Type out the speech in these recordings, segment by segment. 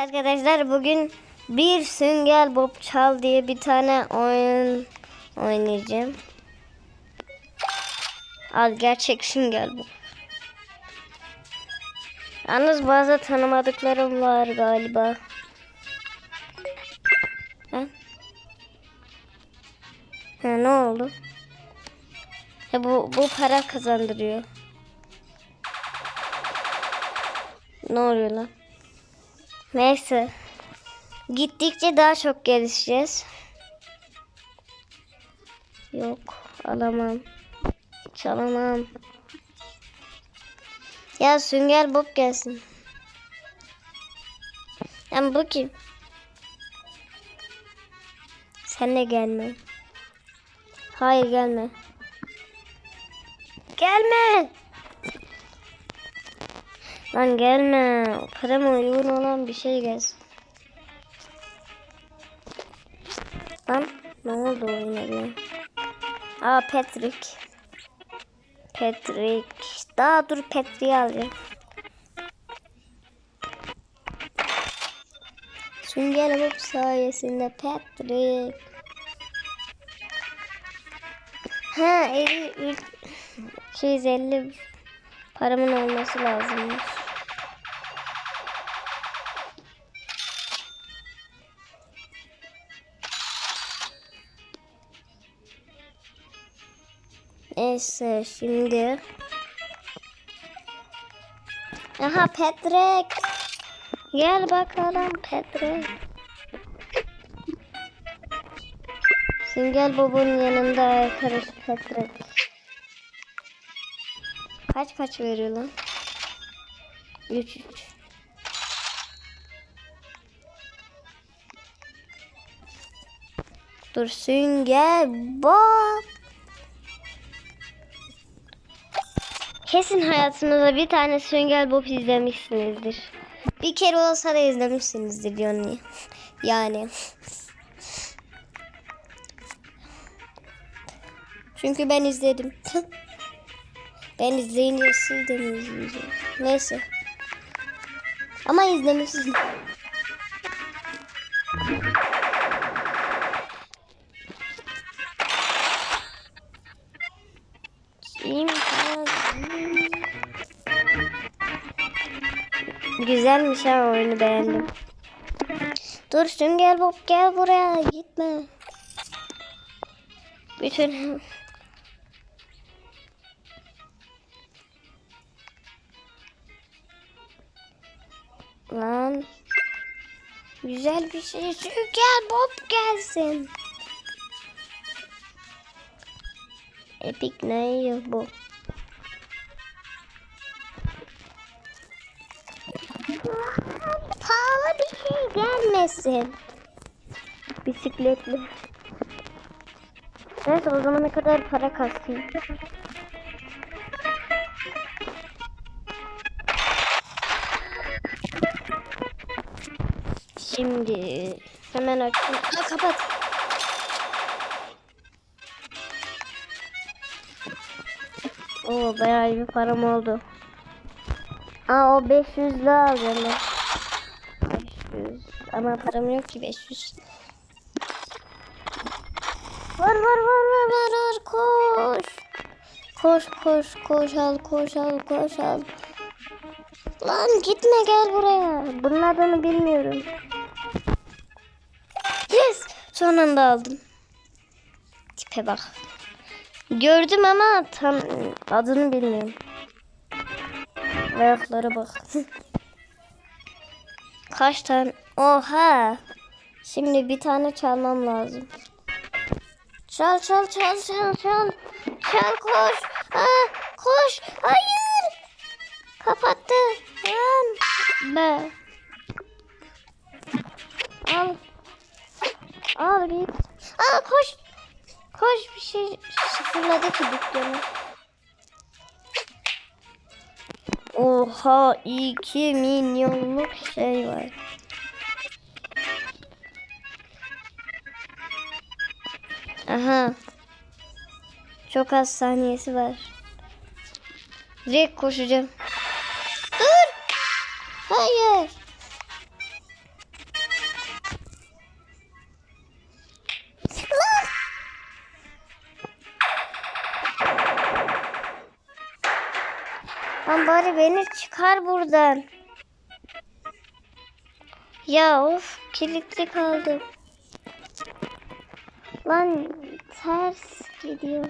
Arkadaşlar bugün bir sünger bob çal diye bir tane oyun oynayacağım. Al gerçek sünger bob. Yalnız bazı tanımadıklarım var galiba. Ha? Ha ne oldu? Ha, bu, bu para kazandırıyor. Ne oluyor lan? Neyse. Gittikçe daha çok gelişeceğiz. Yok alamam. Çalamam. Ya Sünger Bob gelsin. Ben bu kim? Sen de gelme. Hayır gelme. Gelme. Lan gelme. Parama uygun olan bir şey gelsin. Lan ne oldu oyuna bir? Aa Patrick. Patrick. Daha dur Patrick'i alacağım. Sünger Bob sayesinde Patrick. Ha 50 250 paramın olması lazımmış. Neyse şimdi. Aha Patrick. Gel bakalım Patrick. Sünger Bob'un yanında arkadaş Patrick. Kaç kaç veriyor lan? 3 3. Dur Sünger Bob. Kesin hayatınızda bir tane Sünger Bob izlemişsinizdir. Bir kere olsa da izlemişsinizdir yani. Yani. Çünkü ben izledim. ben izleyince siz de mi izleyeceksiniz? Neyse. Ama izlemişsiniz. Güzelmiş ha oyunu beğendim. Dur Sünger Bob gel buraya gitme. Bütün Lan Güzel bir şey Sünger Bob gelsin. Epic ne bu? Gelmesin. Bisikletli. Neyse o zaman ne kadar para kastım. Şimdi hemen açayım. Aa, kapat. Oo bayağı bir param oldu. Aa o 500 lira. 500. Ama param yok ki 500. Var var var var var var koş. Koş koş koş al koş al koş al. Lan gitme gel buraya. Bunun adını bilmiyorum. Yes. Son anda aldım. Tipe bak. Gördüm ama tam adını bilmiyorum. Ayaklara bak. Kaç tane? Oha. Şimdi bir tane çalmam lazım. Çal çal çal çal çal. Çal koş. Aa, koş. Hayır. Kapattı. Lan. Be. Al. Al git. Aa koş. Koş bir şey sıfırladı ki dükkanı. Oha 2 milyonluk şey var. Aha. Çok az saniyesi var. Direkt koşacağım. Lan bari beni çıkar buradan. Ya of kilitli kaldım. Lan ters gidiyor.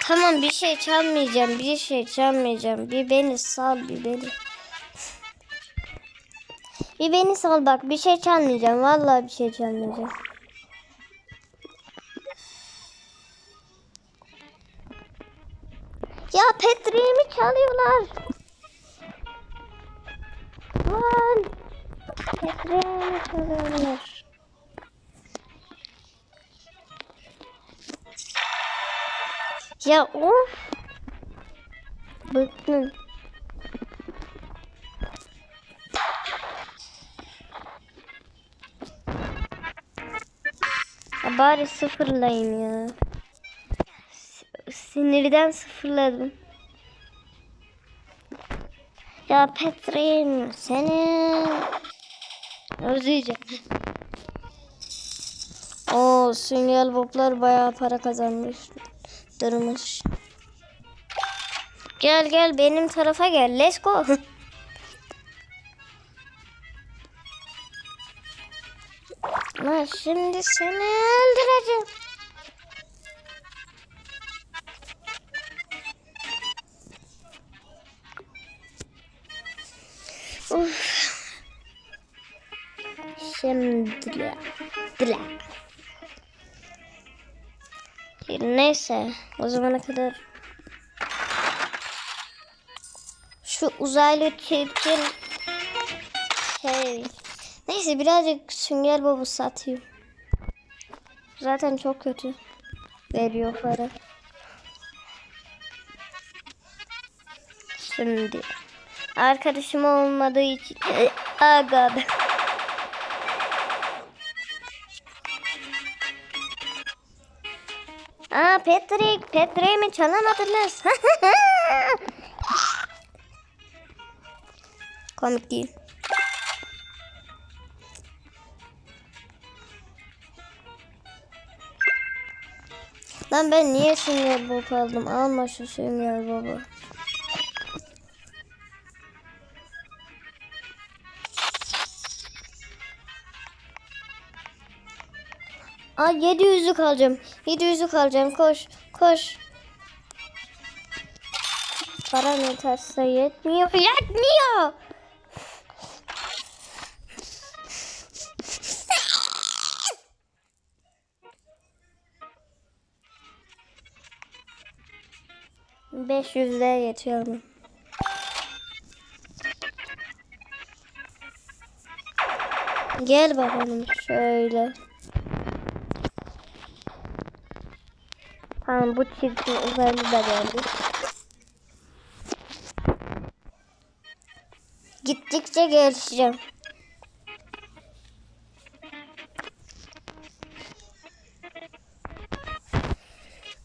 Tamam bir şey çalmayacağım. Bir şey çalmayacağım. Bir beni sal bir beni. Bir beni sal bak bir şey çalmayacağım. Vallahi bir şey çalmayacağım. Ya Petri'yi çalıyorlar? Lan. Petri'yi çalıyorlar? Ya of. Bıktım. Ya bari sıfırlayayım ya. Sinirden sıfırladım. Ya Petrin seni özleyeceğim. O sünger boblar bayağı para kazanmış. Durmuş. Gel gel benim tarafa gel. Let's go. Ha, şimdi seni öldüreceğim. Şimdi dile. Neyse o zamana kadar şu uzaylı çirkin şey neyse birazcık sünger bobu satayım. Zaten çok kötü veriyor para. Şimdi arkadaşım olmadığı için aga be. Aa Patrick, Patrick'i mi çalamadınız? Komik değil. Lan ben niye sünger bob aldım? Alma şu sünger bobu. Aa 700'lük alacağım. 700'lük alacağım. Koş. Koş. Para yeterse yetmiyor. Yetmiyor. Beş yüzlüğe yetiyor? Gel bakalım şöyle. Tamam bu çirkin uzaylı da geldi. Gittikçe gelişeceğim.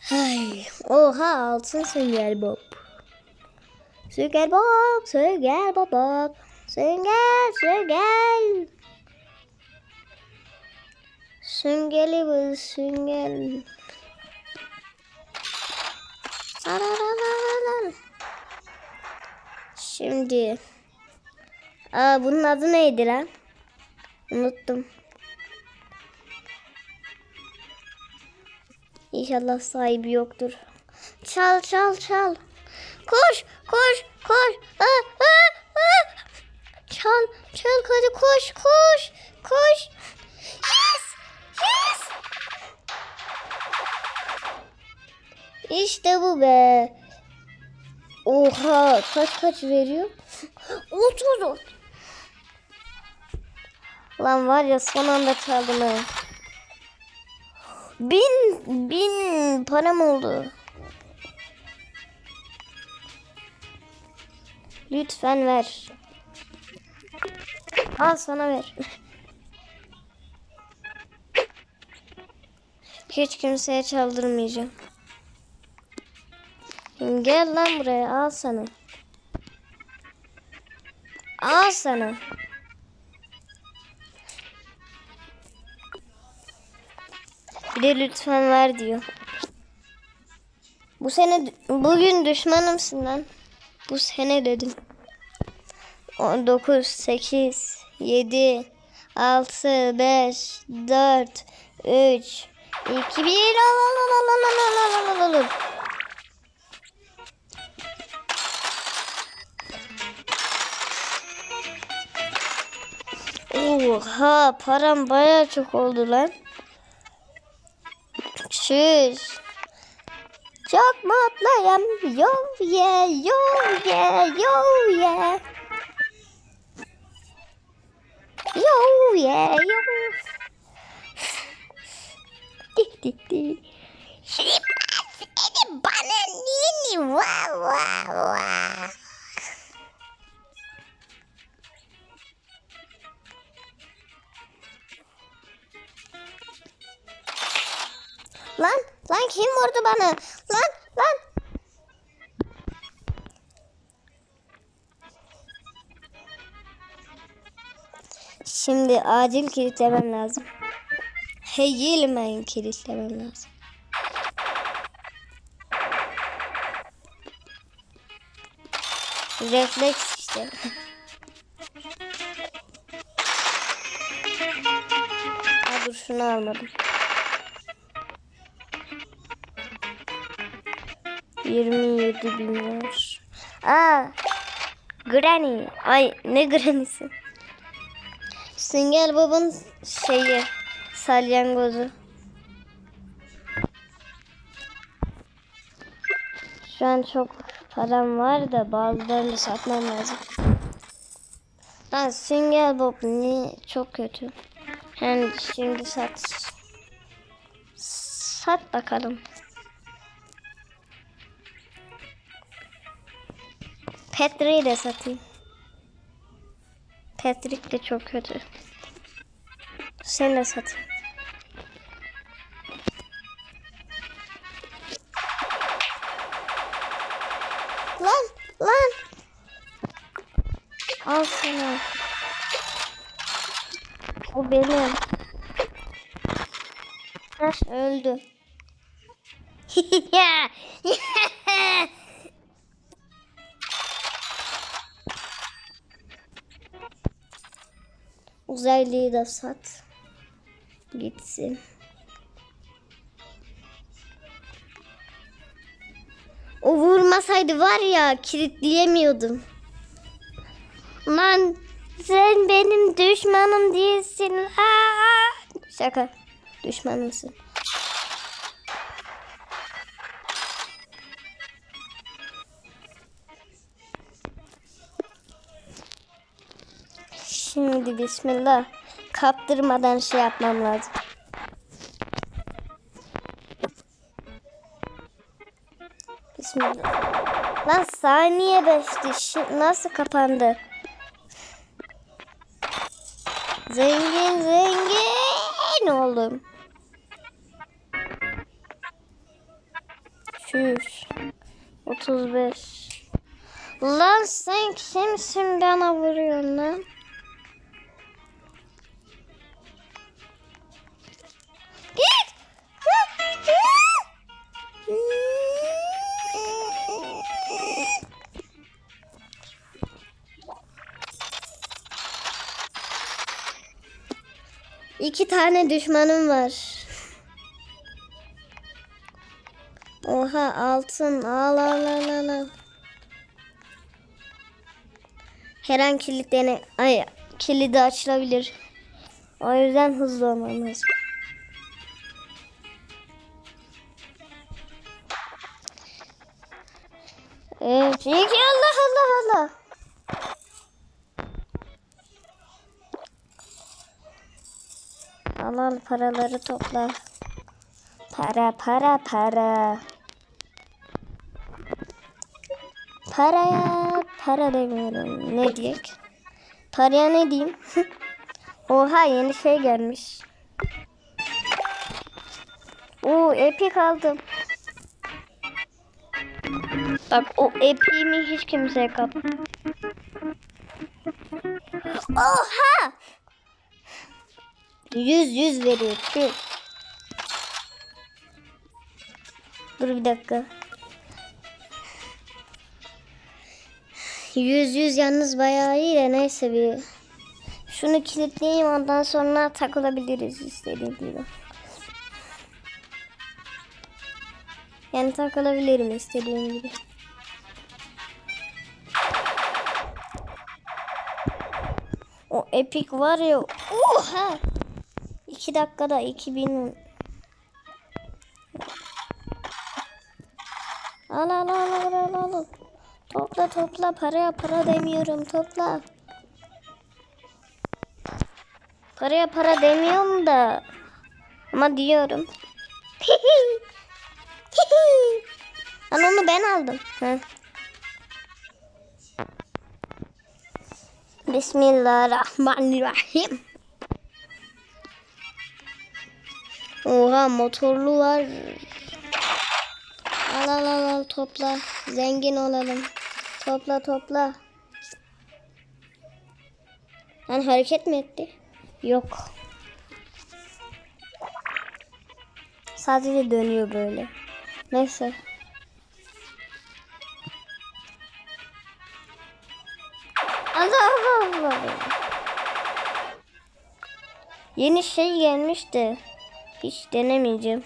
Hay, oha altın sünger bob. Sünger bob, sünger bob, bob. Sünger, sünger. Süngeli bu sünger. Şimdi. Aa bunun adı neydi lan? Unuttum. İnşallah sahibi yoktur. Çal çal çal. Koş koş koş. Aa, aa, aa. Çal çal hadi koş koş koş. İşte bu be. Oha kaç kaç veriyor? 30. Lan var ya son anda çaldım ha. Bin, bin param oldu. Lütfen ver. Al sana ver. Hiç kimseye çaldırmayacağım. Gel lan buraya al sana. Al sana. Bir de lütfen ver diyor. Bu sene bugün düşmanımsın lan. Bu sene dedim. 19 8 7 6 5 4 3 2 1 Oha param baya çok oldu lan. Çüş. Çok mutluyum. Yo ye yo ye yo ye. Yo ye yo. Dik dik dik. Acil kilitlemem lazım. Heyelim kilitlemem lazım. Refleks işte. Ha dur şunu almadım. 27 bin var. Aa, Granny. Ay ne Granny'si? Sünger Bob'un şeyi, salyangozu. Şu an çok param var da bazılarını satmam lazım. Lan Sünger Bob ne çok kötü. Yani şimdi sat. Sat bakalım. Patrick'i de satayım. De çok kötü. Seni de satayım. Lan lan. Al sana. O benim. Öldü. Uzaylıyı da sat. Gitsin. O vurmasaydı var ya kilitleyemiyordum. Lan sen benim düşmanım değilsin. Aa! Şaka. Düşmanımsın. Şimdi bismillah. Kaptırmadan şey yapmam lazım. Bismillah. Lan saniye beşti. Şi- nasıl kapandı? Zengin zengin oğlum. Şuş. 35. Lan sen kimsin bana vuruyorsun lan? İki tane düşmanım var. Oha altın al al al al. al. Her an kilitlerine ay kilidi açılabilir. O yüzden hızlı olmam lazım. Al al paraları topla. Para para para. Paraya para demiyorum. Ne diyek? Paraya ne diyeyim? Oha yeni şey gelmiş. Oo epik aldım. Bak o epiğimi hiç kimseye kap. Oha! Yüz yüz veriyor. Yüz. Dur bir dakika. Yüz yüz yalnız bayağı iyi de neyse bir. Şunu kilitleyeyim ondan sonra takılabiliriz istediğim gibi. Yani takılabilirim istediğim gibi. O epik var ya. Oha! 2 dakikada 2000 Al al al al al al. Topla topla paraya para demiyorum topla. Paraya para demiyorum da ama diyorum. Lan onu ben aldım. Heh. Bismillahirrahmanirrahim. Oha motorlu var. Al al al al topla. Zengin olalım. Topla topla. Lan hareket mi etti? Yok. Sadece dönüyor böyle. Neyse. Allah Allah. Yeni şey gelmişti. Hiç denemeyeceğim.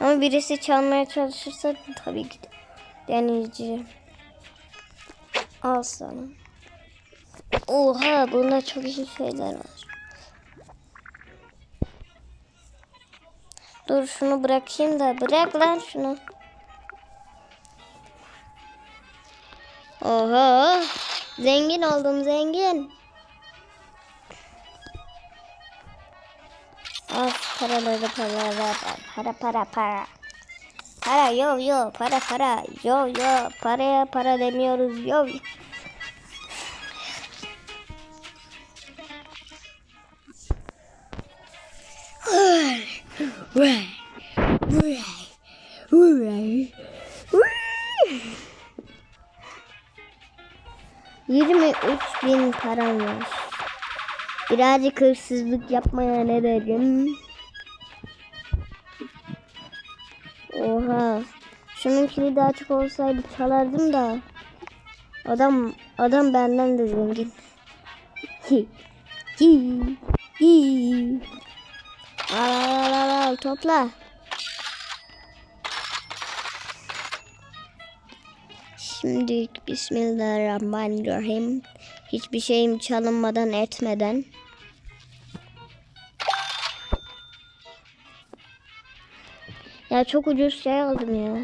Ama birisi çalmaya çalışırsa tabii ki de deneyeceğim. Al sana. Oha bunda çok iyi şeyler var. Dur şunu bırakayım da bırak lan şunu. Oha zengin oldum zengin. Paraları paraları para para para. Para yo yo para para yo yo paraya para demiyoruz yo. Yirmi üç bin param var. Birazcık hırsızlık yapmaya ne derim? Oha. Şunun kilidi açık olsaydı çalardım da. Adam adam benden de zengin. Hi. Al al al al topla. Şimdi Bismillahirrahmanirrahim. Hiçbir şeyim çalınmadan etmeden. Ya çok ucuz şey aldım ya.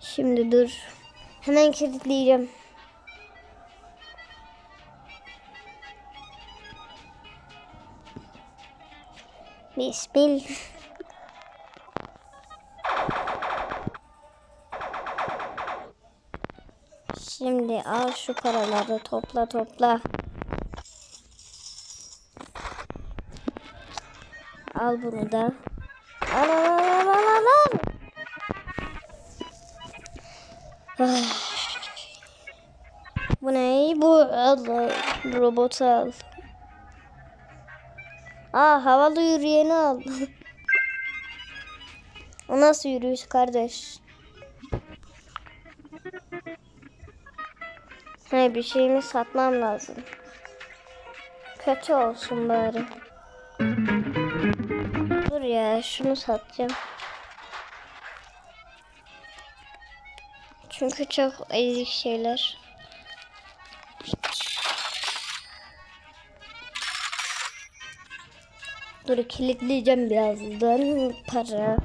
Şimdi dur. Hemen kilitleyeceğim. Bismillah. Şimdi al şu paraları topla topla. Al bunu da. Al al al al al al. Ah. Bu ne? Bu Allah robotu al. Aa havalı yürüyeni al. o nasıl yürüyüş kardeş? He bir şeyimi satmam lazım. Kötü olsun bari. Dur ya şunu satacağım. Çünkü çok ezik şeyler. Dur kilitleyeceğim birazdan para.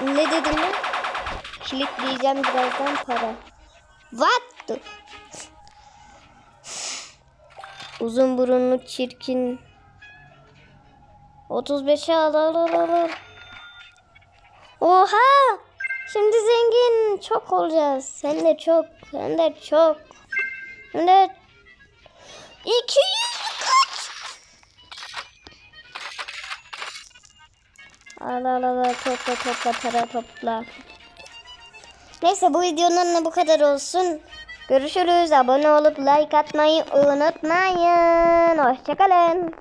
Ne dedim ben? Kilitleyeceğim birazdan para. What? the- Uzun burunlu çirkin. 35'e al al al al. Oha! Şimdi zengin çok olacağız. Sen de çok. Sen de çok. Hem de 200 kaç? Al al al topla topla para topla. Neyse bu videonun da bu kadar olsun. Görüşürüz. Abone olup like atmayı unutmayın. Hoşçakalın.